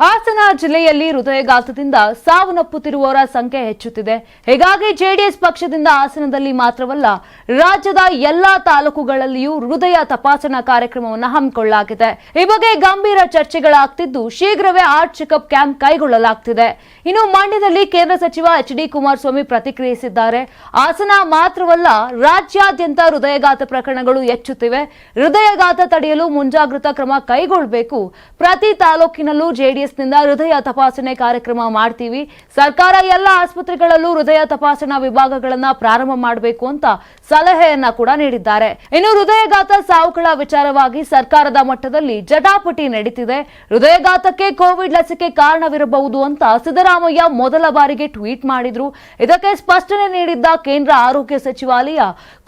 ಹಾಸನ ಜಿಲ್ಲೆಯಲ್ಲಿ ಹೃದಯಘಾತದಿಂದ ಸಾವನ್ನಪ್ಪುತ್ತಿರುವವರ ಸಂಖ್ಯೆ ಹೆಚ್ಚುತ್ತಿದೆ. ಹೀಗಾಗಿ ಜೆಡಿಎಸ್ ಪಕ್ಷದಿಂದ ಹಾಸನದಲ್ಲಿ ಮಾತ್ರವಲ್ಲ, ರಾಜ್ಯದ ಎಲ್ಲಾ ತಾಲೂಕುಗಳಲ್ಲಿಯೂ ಹೃದಯ ತಪಾಸಣಾ ಕಾರ್ಯಕ್ರಮವನ್ನು ಹಮ್ಮಿಕೊಳ್ಳಲಾಗಿದೆ. ಈ ಬಗ್ಗೆ ಗಂಭೀರ ಚರ್ಚೆಗಳಾಗ್ತಿದ್ದು, ಶೀಘ್ರವೇ ಹಾರ್ಟ್ ಚೆಕಪ್ ಕ್ಯಾಂಪ್ ಕೈಗೊಳ್ಳಲಾಗ್ತಿದೆ. ಇನ್ನು ಮಂಡ್ಯದಲ್ಲಿ ಕೇಂದ್ರ ಸಚಿವ ಎಚ್ ಡಿ ಕುಮಾರಸ್ವಾಮಿ ಪ್ರತಿಕ್ರಿಯಿಸಿದ್ದಾರೆ. ಹಾಸನ ಮಾತ್ರವಲ್ಲ, ರಾಜ್ಯಾದ್ಯಂತ ಹೃದಯಘಾತ ಪ್ರಕರಣಗಳು ಹೆಚ್ಚುತ್ತಿವೆ. ಹೃದಯಘಾತ ತಡೆಯಲು ಮುಂಜಾಗ್ರತಾ ಕ್ರಮ ಕೈಗೊಳ್ಳಬೇಕು. ಪ್ರತಿ ತಾಲೂಕಿನಲ್ಲೂ ಜೆಡಿಎಸ್ನಿಂದ ಹೃದಯ ತಪಾಸಣೆ ಕಾರ್ಯಕ್ರಮ ಮಾಡ್ತೀವಿ. ಸರ್ಕಾರ ಎಲ್ಲ ಆಸ್ಪತ್ರೆಗಳಲ್ಲೂ ಹೃದಯ ತಪಾಸಣಾ ವಿಭಾಗಗಳನ್ನ ಪ್ರಾರಂಭ ಮಾಡಬೇಕು ಅಂತ ಸಲಹೆಯನ್ನ ಕೂಡ ನೀಡಿದ್ದಾರೆ. ಇನ್ನು ಹೃದಯಘಾತ ಸಾವುಗಳ ವಿಚಾರವಾಗಿ ಸರ್ಕಾರದ ಮಟ್ಟದಲ್ಲಿ ಜಟಾಪಟಿ ನಡೀತಿದೆ. ಹೃದಯಘಾತಕ್ಕೆ ಕೋವಿಡ್ ಲಸಿಕೆ ಕಾರಣವಿರಬಹುದು ಅಂತ ಸಿದ್ದರಾಮಯ್ಯ ಮೊದಲ ಬಾರಿಗೆ ಟ್ವೀಟ್ ಮಾಡಿದ್ರು. ಇದಕ್ಕೆ ಸ್ಪಷ್ಟನೆ ನೀಡಿದ್ದ ಕೇಂದ್ರ ಆರೋಗ್ಯ ಸಚಿವಾಲಯ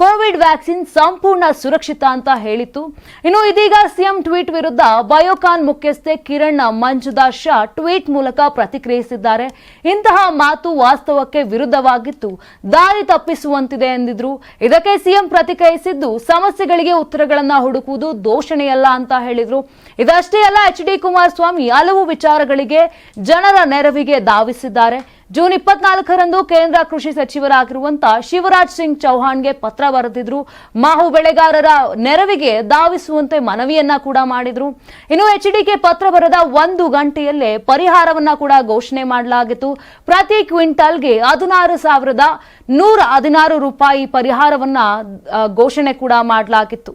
ಕೋವಿಡ್ ವ್ಯಾಕ್ಸಿನ್ ಸಂಪೂರ್ಣ ಸುರಕ್ಷಿತ ಅಂತ ಹೇಳಿತ್ತು. ಇನ್ನು ಇದೀಗ ಸಿಎಂ ಟ್ವೀಟ್ ವಿರುದ್ಧ ಬಯೋಕಾನ್ ಮುಖ್ಯಸ್ಥೆ ಕಿರಣ್ ಮಂಜುದಾಸ್ ಶಾ ಟ್ವೀಟ್ ಮೂಲಕ ಪ್ರತಿಕ್ರಿಯಿಸಿದ್ದಾರೆ. ಇಂತಹ ಮಾತು ವಾಸ್ತವಕ್ಕೆ ವಿರುದ್ಧವಾಗಿತ್ತು. ದಾರಿ ತಪ್ಪಿಸುವಂತಿದೆ ಎಂದಿದ್ರು. ಇದಕ್ಕೆ ಸಿಎಂ ಪ್ರತಿಕ್ರಿಯಿಸಿದ್ದು ಸಮಸ್ಯೆಗಳಿಗೆ ಉತ್ತರಗಳನ್ನು ಹುಡುಕುವುದು ದೋಷಣೆಯಲ್ಲ ಅಂತ ಹೇಳಿದ್ರು. ಇದಷ್ಟೇ ಅಲ್ಲ, ಎಚ್ ಡಿ ಕುಮಾರಸ್ವಾಮಿ ಹಲವು ವಿಚಾರಗಳಿಗೆ ಜನರ ನೆರವಿಗೆ ಧಾವಿಸಿದ್ದಾರೆ. ಜೂನ್ ಇಪ್ಪತ್ನಾಲ್ಕರಂದು ಕೇಂದ್ರ ಕೃಷಿ ಸಚಿವರಾಗಿರುವಂತಹ ಶಿವರಾಜ್ ಸಿಂಗ್ ಚೌಹಾಣ್ಗೆ ಪತ್ರ ಬರೆದಿದ್ರು. ಮಾವು ಬೆಳೆಗಾರರ ನೆರವಿಗೆ ಧಾವಿಸುವಂತೆ ಮನವಿಯನ್ನ ಕೂಡ ಮಾಡಿದ್ರು. ಇನ್ನು ಎಚ್ ಡಿಗೆ ಪತ್ರ ಬರೆದ ಒಂದು ಗಂಟೆಯಲ್ಲೇ ಪರಿಹಾರವನ್ನ ಕೂಡ ಘೋಷಣೆ ಮಾಡಲಾಗಿತ್ತು. ಪ್ರತಿ ಕ್ವಿಂಟಲ್ಗೆ ಹದಿನಾರು ಸಾವಿರದ ನೂರ ಹದಿನಾರು ರೂಪಾಯಿ ಪರಿಹಾರವನ್ನ ಘೋಷಣೆ ಕೂಡ ಮಾಡಲಾಗಿತ್ತು.